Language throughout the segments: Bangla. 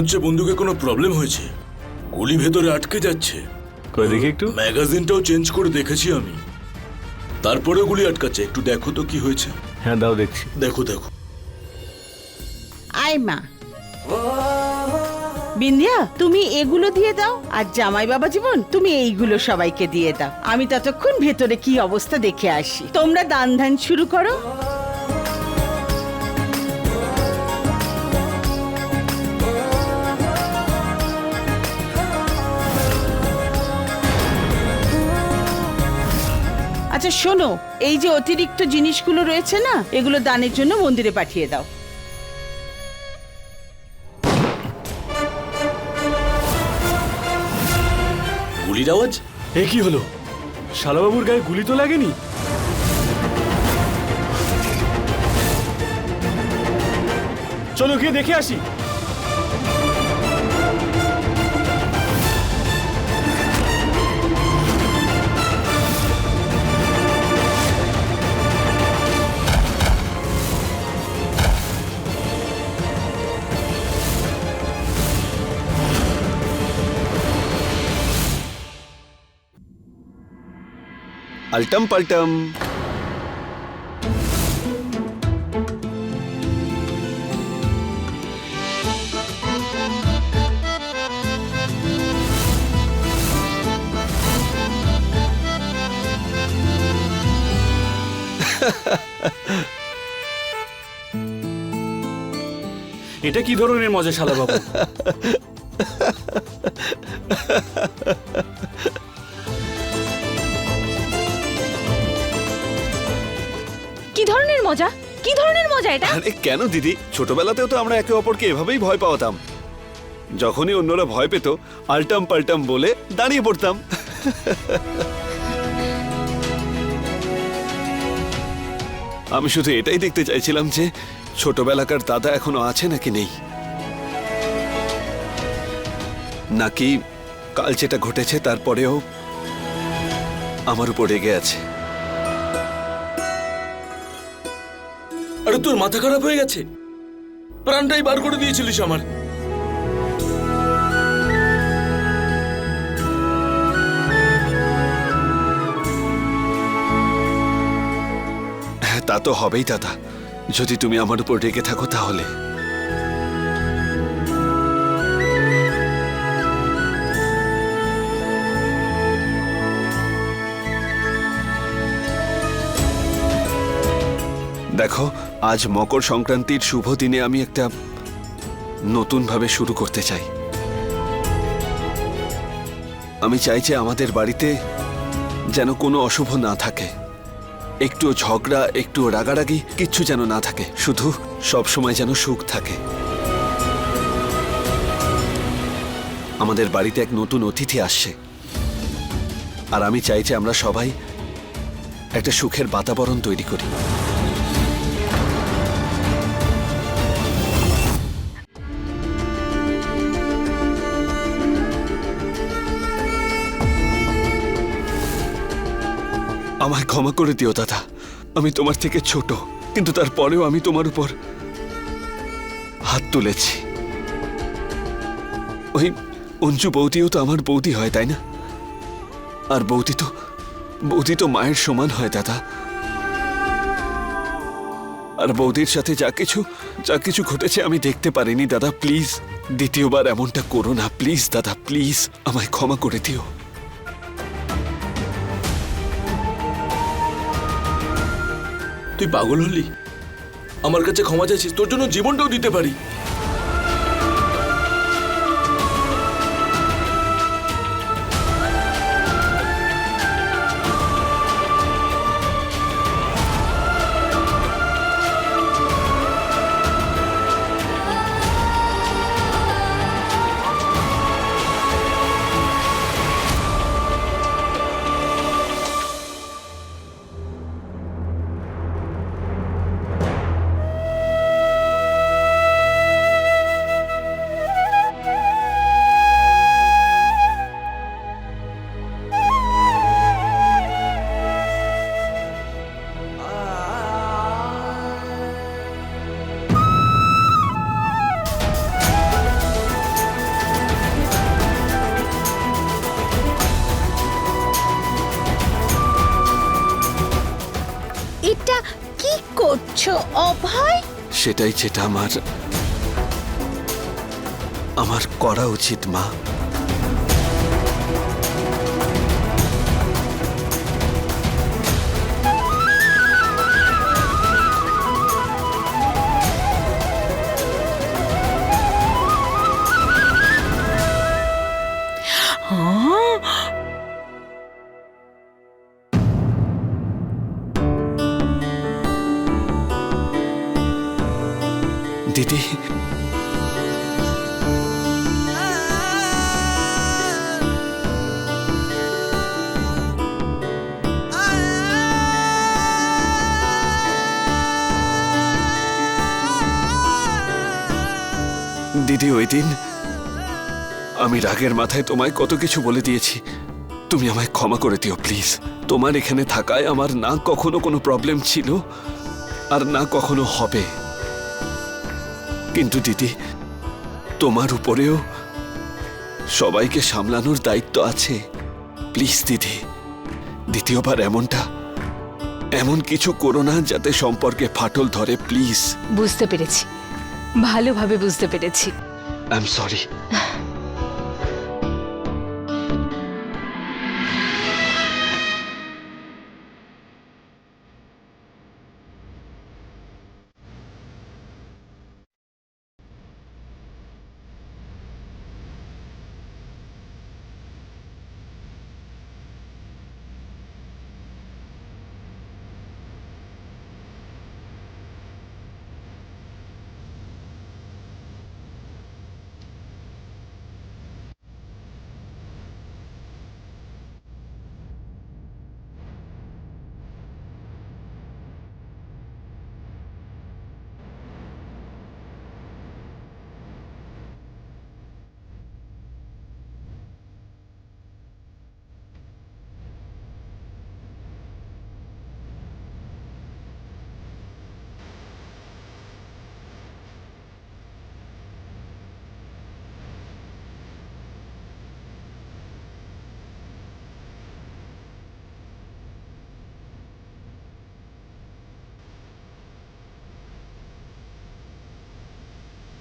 হচ্ছে বন্দুকে কোনো প্রবলেম হয়েছে। গুলি ভেতরে আটকে যাচ্ছে। দেখি একটু। ম্যাগাজিনটাও চেঞ্জ করে দেখেছি আমি। তারপরেও গুলি আটকাচ্ছে। একটু দেখো তো কি হয়েছে। হ্যাঁ দাও দেখছি। দেখো দেখো। আয় মা। বিন্দিয়া তুমি এগুলো দিয়ে দাও। আর জামাই বাবা জীবন তুমি এইগুলো সবাইকে দিয়ে দাও। আমি ততক্ষণ ভেতরে কি অবস্থা দেখে আসি। তোমরা দান ধ্যান শুরু করো। আচ্ছা শোনো এই যে অতিরিক্ত জিনিসগুলো রয়েছে না এগুলো দানের জন্য মন্দিরে পাঠিয়ে দাও। গুলির আওয়াজ? এ কি হলো? শালাবাবুর গায়ে গুলি তো লাগেনি? চলো গিয়ে দেখে আসি। আলটাম পাল্টাম এটা কি ধরনের মজা শালাবাবু কি কি ধরনের মজা এটা? আরে কেন দিদি? ছোটবেলাতেও তো আমরা একে অপরকে এভাবেই ভয় পাওয়াতাম। যখনই অন্যরা ভয় পেত, আলটাম পাল্টাম বলে দাঁড়িয়ে পড়তাম। আমি শুধু এটাই দেখতে চাইছিলাম যে, ছোটবেলাকার দাদা এখনও আছে নাকি নেই? নাকি কাল যেটা ঘটেছে তারপরেও আমার উপর রেগে আছে? আরে তোর মাথা খারাপ হয়ে গেছে? প্রাণটাই বার করে দিয়েছিলিস আমার। হ্যাঁ তা তো হবেই দাদা। যদি তুমি আমার উপর রেগে থাকো তাহলে। দেখো আজ মকর সংক্রান্তির শুভ দিনে আমি একটা নতুনভাবে শুরু করতে চাই। আমি চাই যে আমাদের বাড়িতে যেন কোনো অশুভ না থাকে। একটু ঝগড়া, একটু রাগারাগি, কিচ্ছু যেন না থাকে। শুধু সব সময় যেন সুখ থাকে। আমাদের বাড়িতে এক নতুন অতিথি আসছে। আর আমি চাই যে আমরা সবাই একটা সুখের বাতাবরণ তৈরি করি। আমায় ক্ষমা করে দিও, দাদা। আমি তোমার থেকে ছোট, কিন্তু তারপরেও আমি তোমার উপর হাত তুলেছি। ওই অঞ্জু বৌদিও তো আমার বৌদি হয়, তাই না? আর বৌদি তো বৌদি তো মায়ের সমান হয়, দাদা। আর বৌদির সাথে যা কিছু যা কিছু ঘটেছে আমি দেখতে পারিনি, দাদা। প্লিজ, দ্বিতীয়বার এমনটা করো না। প্লিজ, দাদা, প্লিজ, আমায় ক্ষমা করে দিও। তুই পাগল হলি? আমার কাছে ক্ষমা চাইছিস তোর জন্য জীবনটাও দিতে পারি। সেটাই যেটা আমার আমার করা উচিত মা। ওই দিন আমি রাগের মাথায় তোমায় কত কিছু বলে দিয়েছি। তুমি আমায় ক্ষমা করে দিও, প্লিজ। তোমার এখানে থাকায় আমার না কখনো কোনো প্রবলেম ছিল আর না কখনো হবে। কিন্তু দিদি, তোমার উপরেও সবাইকে সামলানোর দায়িত্ব আছে। প্লিজ দিদি, দ্বিতীয়বার এমনটা, এমন কিছু করো না যাতে সম্পর্কে ফাটল ধরে, প্লিজ। বুঝতে পেরেছি। ভালোভাবে বুঝতে পেরেছি। I'm sorry.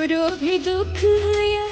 बुरो भी दुख यार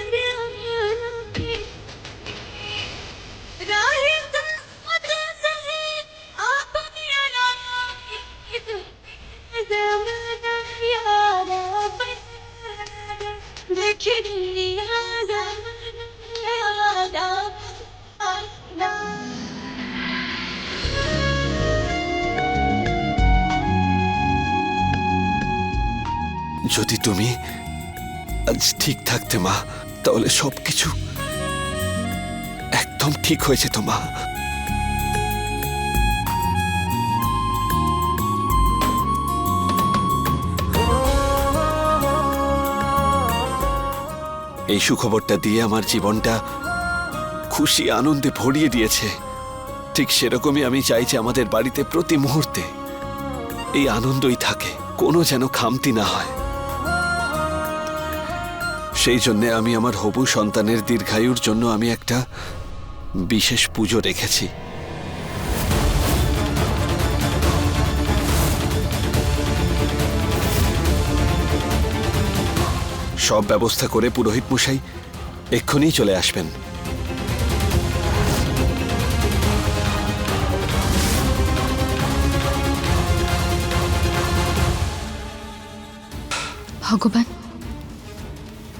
থাকতে মা। তাহলে সবকিছু একদম ঠিক হয়েছে তো, মা। এই সুখবরটা দিয়ে আমার জীবনটা খুশি, আনন্দে ভরিয়ে দিয়েছে। ঠিক সেরকমই আমি চাইছি আমাদের বাড়িতে প্রতি মুহূর্তে এই আনন্দই থাকে, কোনো যেন খামতি না হয়। সেই জন্য আমি আমার হবু সন্তানের দীর্ঘায়ুর জন্য আমি একটা বিশেষ পুজো রেখেছি। সব ব্যবস্থা করে পুরোহিত মশাই এক্ষুনি চলে আসবেন। ভগবান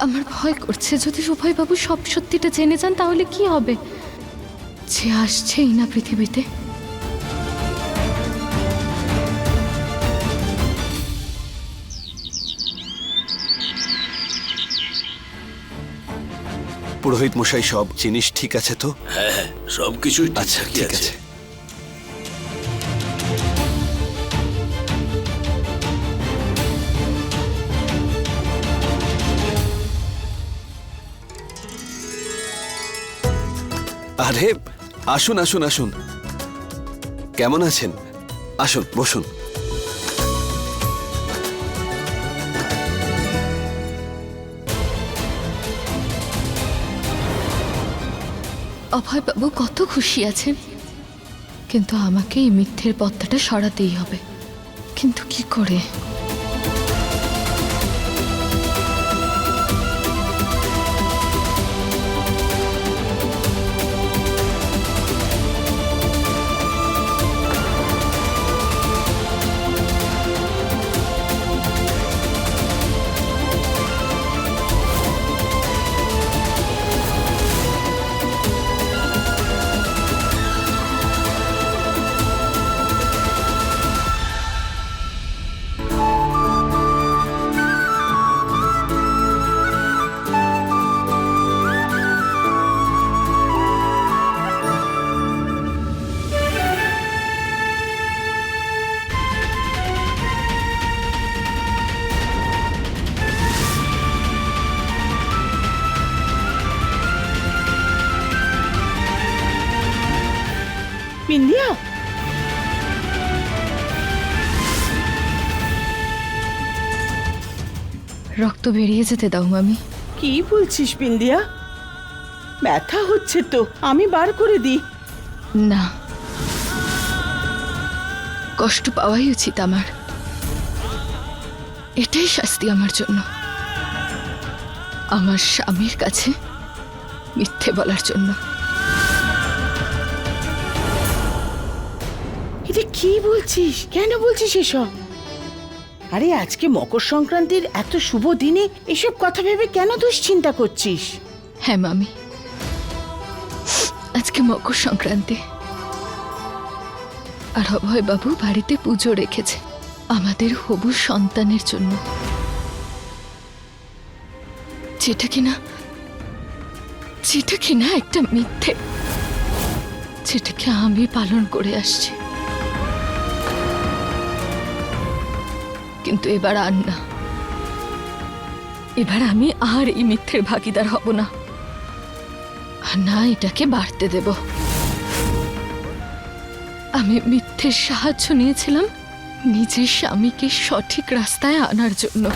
আমার ভয় করছে। যদি বাবু সব সত্যিটা জেনে যান তাহলে কি হবে? যে আসছেই না পৃথিবীতে। পুরোহিত মশাই সব জিনিস ঠিক আছে তো? হ্যাঁ হ্যাঁ সবকিছুই আচ্ছা ঠিক আছে। আরে, আসুন আসুন আসুন। কেমন আছেন? আসুন, বসুন। অভয়বাবু, কত খুশি আছেন। কিন্তু আমাকে এই মিথ্যের পথটা সরাতেই হবে। কিন্তু কি করে? বিন্দিয়া রক্ত বেরিয়ে যেতে দাও মামি। কি বলছিস বিন্দিয়া ব্যথা হচ্ছে তো আমি বার করে দিই না। কষ্ট পাওয়াই উচিত আমার। এটাই শাস্তি আমার জন্য। আমার স্বামীর কাছে মিথ্যে বলার জন্য। কি বলছিস? কেন বলছিস এসব? আরে আজকে মকর সংক্রান্তির এত শুভ দিনে এসব কথা ভেবে কেন দুশ্চিন্তা করছিস? হ্যাঁ মামি। আজকে মকর সংক্রান্তি। আর অভয় বাবু বাড়িতে পুজো রেখেছে আমাদের হবু সন্তানের জন্য। যেটা কিনা যেটা কিনা একটা মিথ্যে, যেটাকে আমি পালন করে আসছি। কিন্তু এবার আর না। এবার আমি আর এই মিথ্যের ভাগিদার হব না। না, এটাকে বাড়তে দেব। আমি মিথ্যের সাহায্য নিয়েছিলাম নিজের স্বামীকে সঠিক রাস্তায় আনার জন্য।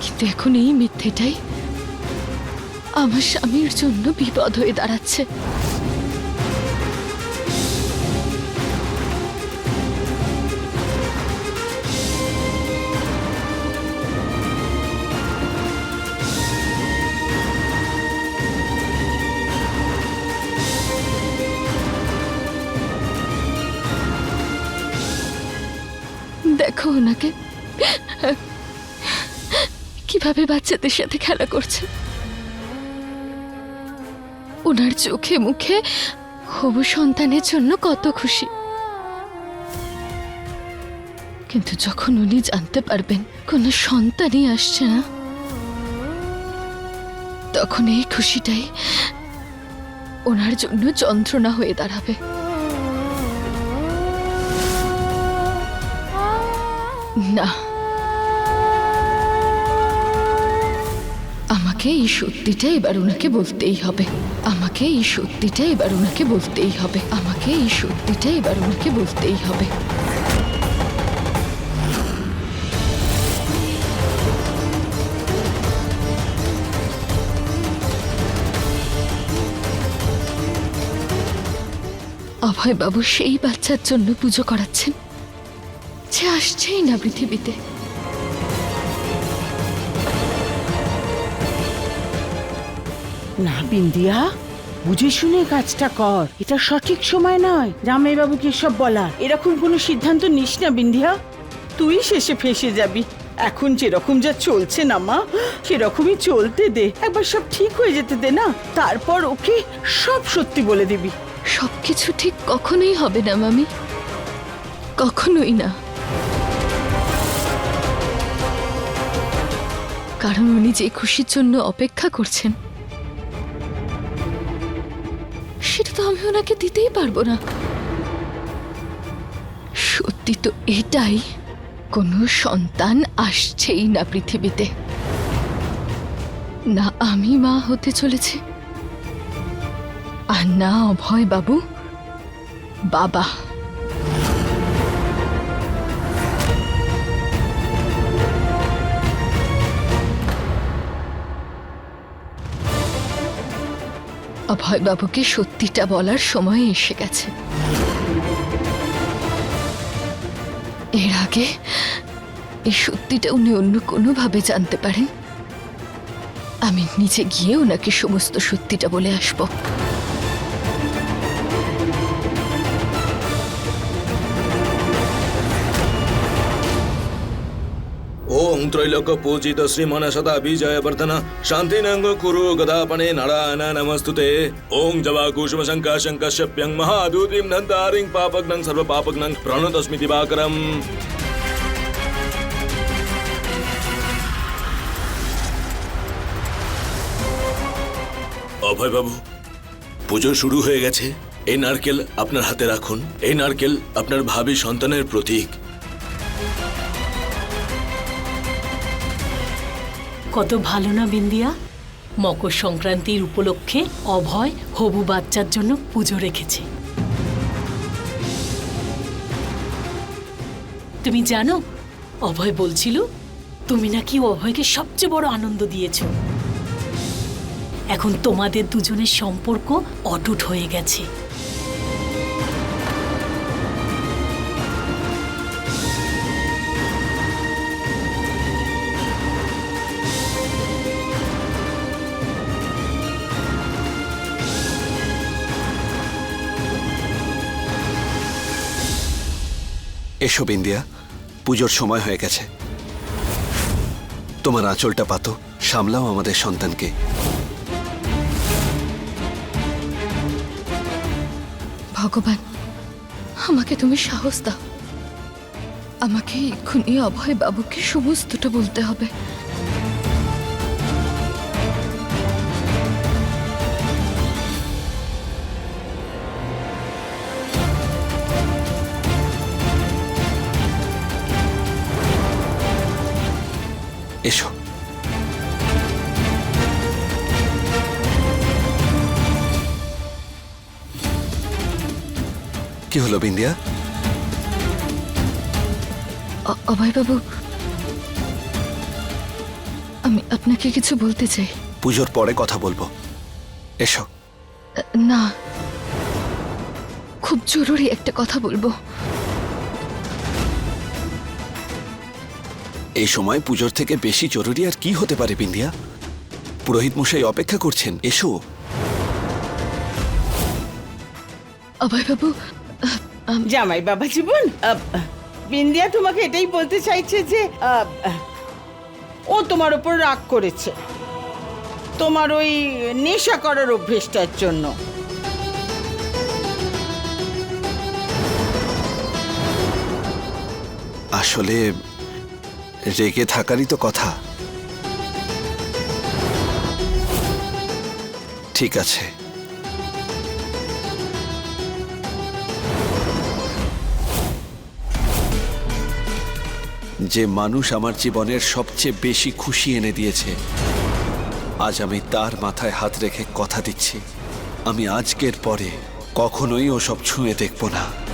কিন্তু এখন এই মিথ্যেটাই আমার স্বামীর জন্য বিপদ হয়ে দাঁড়াচ্ছে। কীভাবে বাচ্চাদের সাথে খেলা করছে? ওনার চোখে মুখে হবু সন্তানের জন্য কত খুশি। কিন্তু যখন উনি জানতে পারবেন কোনো সন্তানই আসছে না, তখন এই খুশিটাই ওনার জন্য যন্ত্রণা হয়ে দাঁড়াবে। না আমাকে এই সত্যিটা এবার ওনাকে বলতেই হবে। আমাকে এই সত্যিটা এবার ওনাকে বলতেই হবে। আমাকে এই সত্যিটা এবার ওনাকে বলতেই হবে। অভয়বাবু সেই বাচ্চার জন্য পুজো করাচ্ছেন। সে আসছেই না পৃথিবীতে। না বিন্দিয়া, বুঝে শুনে কাজটা কর। এটা সঠিক সময় নয়। জামাইবাবুকে সব বলা এরকম কোনো সিদ্ধান্ত নিস না বিন্দিয়া। তুই শেষে ফেসে যাবি। এখন যেরকম যা চলছে না মা, সেরকমই চলতে দে। একবার সব ঠিক হয়ে যেতে দে না। তারপর ওকে সব সত্যি বলে দিবি। সবকিছু ঠিক কখনোই হবে না, মামি। কখনোই না। কারণ উনি যে খুশির জন্য অপেক্ষা করছেন সেটা তো আমি ওনাকে দিতেই পারব না। সত্যি তো এটাই, কোনো সন্তান আসছেই না পৃথিবীতে। না আমি মা হতে চলেছি, আর না অভয় বাবু বাবা। অভয়বাবুকে সত্যিটা বলার সময় এসে গেছে। এর আগে এই সত্যিটা উনি অন্য কোনোভাবে জানতে পারেন। আমি নিজে গিয়ে ওনাকে সমস্ত সত্যিটা বলে আসব। পূজিত শ্রীমন সদা বিজয় বর্ধন শান্তি নঙ্গ কুরু গদাপনে নারায়ণ নমস্তুতে ওং জবা কুসুম শঙ্কা শঙ্কশ্যপ্যং মহাদূতিম নন্দারিং পাপগ্নং সর্ব পাপগ্নং প্রণতস্মি দিবাকরম অভয় বাবু, পুজো শুরু হয়ে গেছে। এই নারকেল আপনার হাতে রাখুন। এই নারকেল আপনার ভাবি সন্তানের প্রতীক। কত ভালো না, বিন্দিয়া? মকর সংক্রান্তির উপলক্ষে অভয় হবু বাচ্চার জন্য পুজো রেখেছে। তুমি জানো, অভয় বলছিল, তুমি নাকি অভয়কে সবচেয়ে বড় আনন্দ দিয়েছ। এখন তোমাদের দুজনের সম্পর্ক অটুট হয়ে গেছে। এসো বিন্দিয়া, পুজোর সময় হয়ে গেছে। তোমার আঁচলটা পাতো, সামলাও আমাদের সন্তানকে। ভগবান, আমাকে তুমি সাহস দাও। আমাকে এক্ষুনি অভয় বাবুকে সমস্তটা বলতে হবে। কি হলো বিন্দিয়া? অভয়বাবু আমি আপনাকে কিছু বলতে চাই। পুজোর পরে কথা বলব। এসো। না খুব জরুরি একটা কথা বলব। এই সময় পুজোর থেকে বেশি জরুরি আর কি হতে পারে বিন্দিয়া? পুরোহিত মশাই অপেক্ষা করছেন এসো। অভয়বাবু জামাই বাবা জীবন বিন্দিয়া তোমাকে এটাই বলতে চাইছে যে ও তোমার ওপর রাগ করেছে। তোমার ওই নেশা করার অভ্যেসটার জন্য। আসলে রেগে থাকারই তো কথা। ঠিক আছে। যে মানুষ আমার জীবনের সবচেয়ে বেশি খুশি এনে দিয়েছে। আজ আমি তার মাথায় হাত রেখে কথা দিচ্ছি। আমি আজকের পরে কখনোই ওসব ছুঁয়ে দেখব না।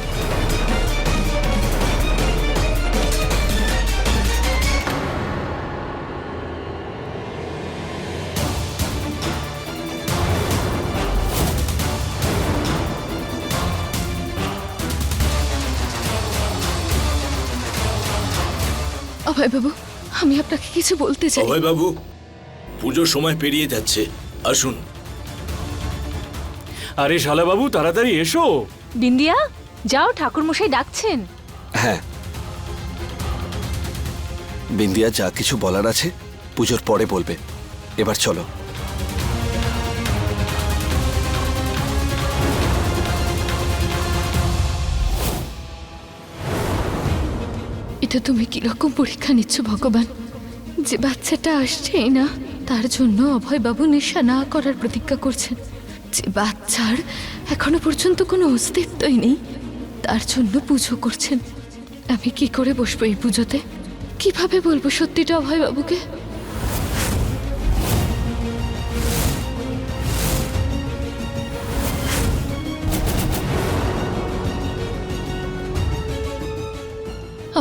অভয়বাবু আমি আপনাকে কিছু বলতে চাই। অভয় বাবু পুজোর সময় পেরিয়ে যাচ্ছে। আসুন। আরে শালাবাবু তাড়াতাড়ি এসো। বিন্দিয়া যাও ঠাকুরমশাই ডাকছেন। হ্যাঁ। বিন্দিয়া যা কিছু বলার আছে পুজোর পরে বলবে। এবার চলো। এটা তুমি কীরকম পরীক্ষা নিচ্ছ, ভগবান? যে বাচ্চাটা আসছেই না, তার জন্য অভয়বাবু নেশা না করার প্রতিজ্ঞা করছেন। যে বাচ্চার এখনও পর্যন্ত কোনো অস্তিত্বই নেই, তার জন্য পুজো করছেন। আমি কি করে বসবো এই পুজোতে? কীভাবে বলব সত্যিটা অভয়বাবুকে? অভয়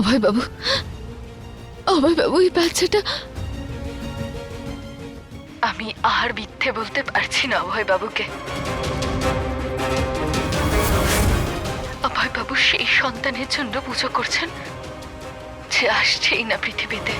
বাবু। অভয়বাবু এই বাচ্চাটা আমি আর মিথ্যে বলতে পারছি না অভয় বাবুকে। অভয় বাবু সেই সন্তানের জন্য পুজো করছেন। যে আসছেই না পৃথিবীতে।